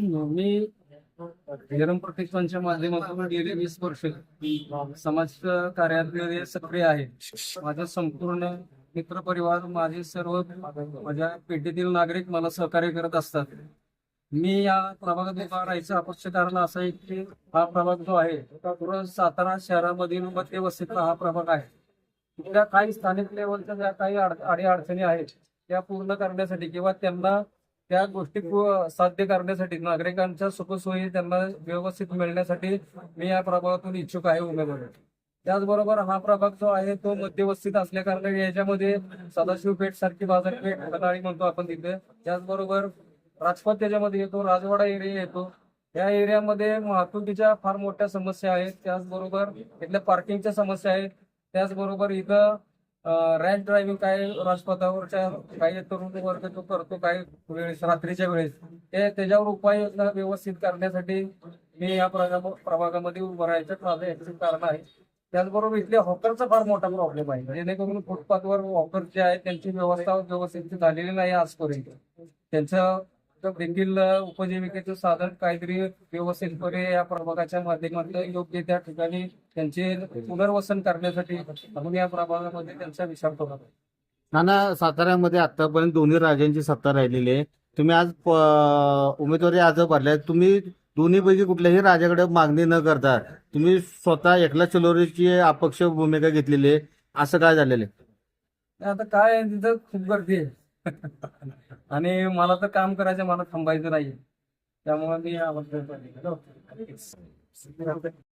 मी विरम प्रतिष्ठानच्या माध्यमातून गेले वीस वर्ष. समाज कार्यात सक्रिय आहे. माझा संपूर्ण मित्र परिवार माझे सर्व माझ्या पेटीतील नागरिक मला सहकार्य करत असतात. मी या प्रभागात उभा राहायचं अपक्ष कारण असं आहे की हा प्रभाग जो आहे सातारा शहरामधील मध्य वस्तीतला हा प्रभाग आहे. तिथल्या काही स्थानिक लेवलच्या ज्या काही अडी अडचणी आहेत त्या पूर्ण करण्यासाठी किंवा त्यांना त्या गोष्टी साध्य करण्यासाठी नागरिकांच्या सुखसोयी त्यांना व्यवस्थित मिळण्यासाठी मी या प्रभागातून इच्छुक आहे उमेदवार. त्याचबरोबर हा प्रभाग जो आहे तो मध्यवस्थित असल्या कारण याच्यामध्ये सदाशिव पेठ सारखी बाजारपेठ खनाळी म्हणतो आपण तिथे. त्याचबरोबर राजपथ त्याच्यामध्ये येतो राजवाडा एरिया येतो. या एरियामध्ये वाहतुकीच्या फार मोठ्या समस्या आहेत. त्याचबरोबर इथल्या पार्किंगच्या समस्या आहेत. त्याचबरोबर इथं रॅश ड्रायव्हिंग काय राजपथावरच्या काही तरुण वर्ग तो करतो काही वेळेस रात्रीच्या वेळेस ते त्याच्यावर उपाययोजना व्यवस्थित करण्यासाठी मी या प्रभागा- प्रभागामध्ये उभं राहायचं माझं याचं कारण आहे. त्याचबरोबर इथल्या हॉकरचा फार मोठा प्रॉब्लेम आहे. जेणेकरून फुटपाथवर हॉकर जे आहेत त्यांची व्यवस्था व्यवस्थित झालेली नाही आजपर्यंत. त्यांचं देखील उपजीविकेचं साधन काहीतरी व्यवस्थितपणे या प्रभागाच्या माध्यमातून योग्य त्या ठिकाणी त्यांचे पुनर्वसन करण्यासाठी आपण या प्रभागामध्ये त्यांचा विचार करत आहोत. नाना साताऱ्यामध्ये आतापर्यंत दोन्ही राजांची सत्ता राहिलेली आहे. तुम्ही आज उमेदवारी अर्ज भरलाय. तुम्ही दोन्हीपैकी कुठल्याही राजाकडे मागणी न करता तुम्ही स्वतः एकला चलोरीची अपक्ष भूमिका घेतलेली आहे. असं काय झालेलं आहे? आता काय आहे, तिथं खूप गर्दी आहे. आणि मला तर काम करायचं मला थांबायचं नाही त्यामुळे मी आवाज